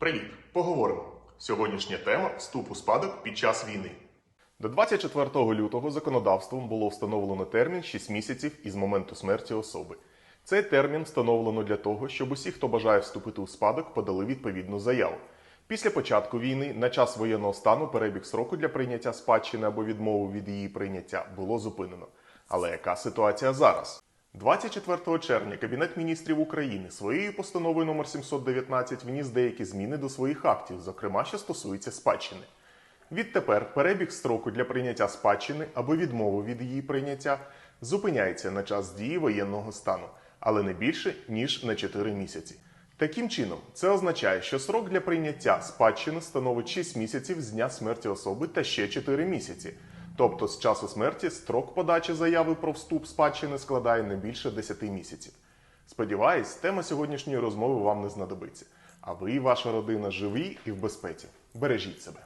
Привіт! Поговоримо. Сьогоднішня тема вступ у спадок під час війни. До 24 лютого законодавством було встановлено термін 6 місяців із моменту смерті особи. Цей термін встановлено для того, щоб усі, хто бажає вступити у спадок, подали відповідну заяву. Після початку війни на час воєнного стану перебіг сроку для прийняття спадщини або відмови від її прийняття було зупинено. Але яка ситуація зараз? 24 червня Кабінет міністрів України своєю постановою номер 719 вніс деякі зміни до своїх актів, зокрема, що стосується спадщини. Відтепер перебіг строку для прийняття спадщини або відмови від її прийняття зупиняється на час дії воєнного стану, але не більше ніж на 4 місяці. Таким чином, це означає, що срок для прийняття спадщини становить 6 місяців з дня смерті особи та ще 4 місяці. Тобто з часу смерті строк подачі заяви про вступ спадщини складає не більше 10 місяців. Сподіваюсь, тема сьогоднішньої розмови вам не знадобиться. А ви і ваша родина живі і в безпеці. Бережіть себе.